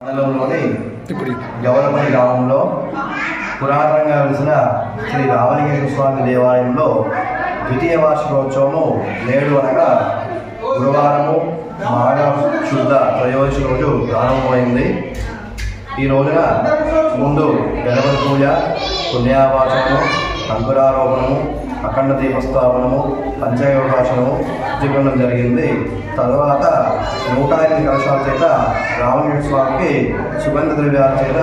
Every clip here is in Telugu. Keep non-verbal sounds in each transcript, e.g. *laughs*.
మండలంలోని గ్రామంలో పురాతనంగా వెలిసిన శ్రీ రామలింగేశ్వర స్వామి దేవాలయంలో ద్వితీయ వార్షికోత్సవము నేడు అనగా గురువారము మాఘ శుద్ధ త్రయోదశి రోజు ప్రారంభమైంది. ఈ రోజున ముందు గణపతి పూజ పుణ్యావాసనము అంకురారోపణము అఖండ దీపస్థాపనము పంచయోగాసనము జీవనం జరిగింది. తర్వాత నూట ఎనిమిది కలశాల చేత రామలింగ స్వామికి సుగంధ ద్రవ్యాల చేత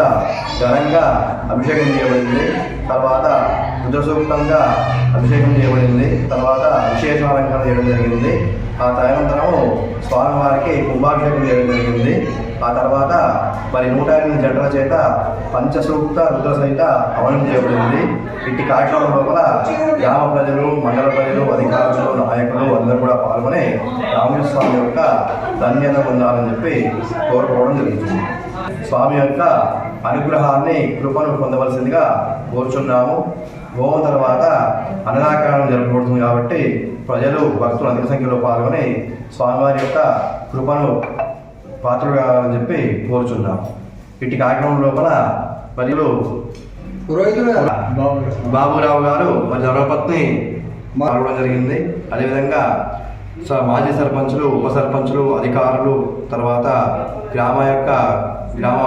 ఘనంగా అభిషేకం చేయబడింది. తర్వాత రుద్రసూక్తంగా అభిషేకం చేయబడింది. తర్వాత విశేష అలంకరణ చేయడం జరిగింది. ఆ తదనంతరము స్వామివారికి కుంభాభిషేకం చేయడం జరిగింది. ఆ తర్వాత మరి నూట ఎనిమిది జంటల చేత పంచసూక్త రుద్ర సహిత హవనం చేయబడింది. ఇట్టి కార్యక్రమం లోపల గ్రామ ప్రజలు మండల ప్రజలు అధికారులు నాయకులు అందరూ కూడా పాల్గొని రామలింగ స్వామి యొక్క ధన్యత పొందాలని చెప్పి కోరుకోవడం జరుగుతుంది. స్వామి యొక్క అనుగ్రహాన్ని కృపను పొందవలసిందిగా కోరుచున్నాము. హోమం తర్వాత అన్నదాకారం జరపబడుతుంది కాబట్టి ప్రజలు భక్తులు అధిక సంఖ్యలో పాల్గొని స్వామివారి యొక్క కృపను పాత్రలు కావాలని చెప్పి కోరుచున్నాం ఇట్టి కార్యక్రమం లోపల మరియు బాబురావు గారు మరి ధర్మపత్ని పాల్గొనడం జరిగింది. అదేవిధంగా మాజీ సర్పంచులు ఉప సర్పంచులు అధికారులు తర్వాత గ్రామ యొక్క గ్రామ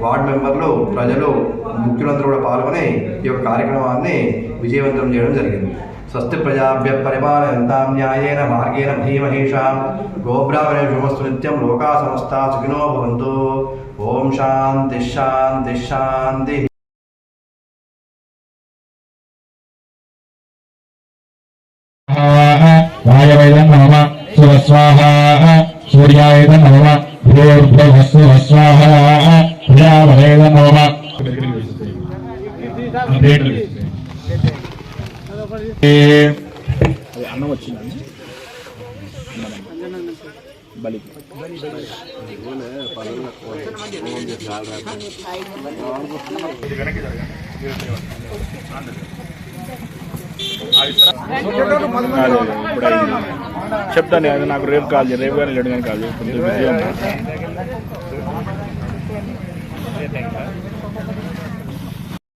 వార్డు మెంబర్లు ప్రజలు ముఖ్యులందరూ కూడా పాల్గొని ఈ యొక్క కార్యక్రమాన్ని విజయవంతం చేయడం జరిగింది. స్వస్తి ప్రజాభ్య పరిపాలయంతాం న్యాయేన మార్గేణ ధీమహేషాం గోబ్రాహ్మణేషు నిత్యం లోకా సంస్థ సుఖినో భవంతు. ఓం శాంతి శాంతి శాంతి. వాయవేదం *laughs* నమ సురస్వాహ సూర్యాయేదం నమ భూర్భువస్సు స్వాహ ప్రజావరేదం నమ అన్నం వచ్చిందండి బలి చెప్తాను అది నాకు రేపు కాల్ చేయి రేపు కానీ లేడు కానీ కాల్ చేయి కొంచెం బిజీ ఉన్నా